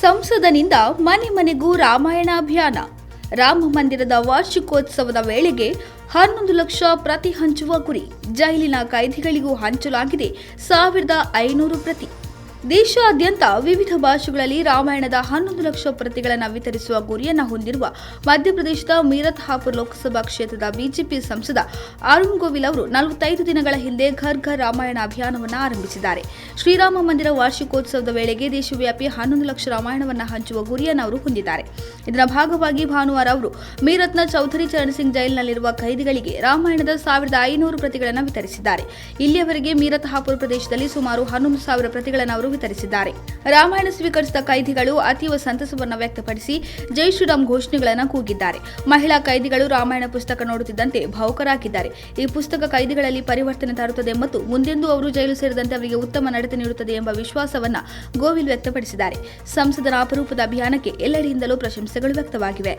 ಸಂಸದನಿಂದ ಮನೆ ಮನೆಗೂ ರಾಮಾಯಣ ಅಭಿಯಾನ ರಾಮ ಮಂದಿರದ ವಾರ್ಷಿಕೋತ್ಸವದ ವೇಳೆಗೆ ಹನ್ನೊಂದು ಲಕ್ಷ ಪ್ರತಿ ಹಂಚುವ ಗುರಿ. ಜೈಲಿನ ಕೈದಿಗಳಿಗೂ ಹಂಚಲಾಗಿದೆ ಸಾವಿರದ ಐನೂರು ಪ್ರತಿ. ದೇಶಾದ್ಯಂತ ವಿವಿಧ ಭಾಷೆಗಳಲ್ಲಿ ರಾಮಾಯಣದ ಹನ್ನೊಂದು ಲಕ್ಷ ಪ್ರತಿಗಳನ್ನು ವಿತರಿಸುವ ಗುರಿಯನ್ನು ಹೊಂದಿರುವ ಮಧ್ಯಪ್ರದೇಶದ ಮೀರತ್ ಹಾಪುರ್ ಲೋಕಸಭಾ ಕ್ಷೇತ್ರದ ಬಿಜೆಪಿ ಸಂಸದ ಅರುಣ್ ಗೋವಿಲ್ ಅವರು ನಲವತ್ತೈದು ದಿನಗಳ ಹಿಂದೆ ಘರ್ ಘರ್ ರಾಮಾಯಣ ಅಭಿಯಾನವನ್ನು ಆರಂಭಿಸಿದ್ದಾರೆ. ಶ್ರೀರಾಮ ಮಂದಿರ ವಾರ್ಷಿಕೋತ್ಸವದ ವೇಳೆಗೆ ದೇಶವ್ಯಾಪಿ ಹನ್ನೊಂದು ಲಕ್ಷ ರಾಮಾಯಣವನ್ನು ಹಂಚುವ ಗುರಿಯನ್ನು ಅವರು ಹೊಂದಿದ್ದಾರೆ. ಇದರ ಭಾಗವಾಗಿ ಭಾನುವಾರ ಅವರು ಮೀರತ್ನ ಚೌಧರಿ ಚರಣ್ ಸಿಂಗ್ ಜೈಲಿನಲ್ಲಿರುವ ಖೈದಿಗಳಿಗೆ ರಾಮಾಯಣದ ಸಾವಿರದ ಐನೂರು ಪ್ರತಿಗಳನ್ನು ವಿತರಿಸಿದ್ದಾರೆ. ಇಲ್ಲಿಯವರೆಗೆ ಮೀರತ್ ಹಾಪುರ್ ಪ್ರದೇಶದಲ್ಲಿ ಸುಮಾರು ಹನ್ನೊಂದು ಸಾವಿರ ಪ್ರತಿಗಳನ್ನು ಅವರು ವಿತರಿಸಿದ್ದಾರೆ. ರಾಮಾಯಣ ಸ್ವೀಕರಿಸಿದ ಕೈದಿಗಳು ಅತೀವ ಸಂತಸವನ್ನು ವ್ಯಕ್ತಪಡಿಸಿ ಜೈ ಶ್ರೀರಾಮ್ ಘೋಷಣೆಗಳನ್ನು ಕೂಗಿದ್ದಾರೆ. ಮಹಿಳಾ ಕೈದಿಗಳು ರಾಮಾಯಣ ಪುಸ್ತಕ ನೋಡುತ್ತಿದ್ದಂತೆ ಭಾವುಕರಾಗಿದ್ದಾರೆ. ಈ ಪುಸ್ತಕ ಕೈದಿಗಳಲ್ಲಿ ಪರಿವರ್ತನೆ ತರುತ್ತದೆ ಮತ್ತು ಮುಂದೆಂದೂ ಅವರು ಜೈಲು ಸೇರಿದಂತೆ ಅವರಿಗೆ ಉತ್ತಮ ನಡತೆ ನೀಡುತ್ತದೆ ಎಂಬ ವಿಶ್ವಾಸವನ್ನ ಗೋವಿಲ್ ವ್ಯಕ್ತಪಡಿಸಿದ್ದಾರೆ. ಸಂಸದರ ಅಪರೂಪದ ಅಭಿಯಾನಕ್ಕೆ ಎಲ್ಲೆಡೆಯಿಂದಲೂ ಪ್ರಶಂಸೆಗಳು ವ್ಯಕ್ತವಾಗಿವೆ.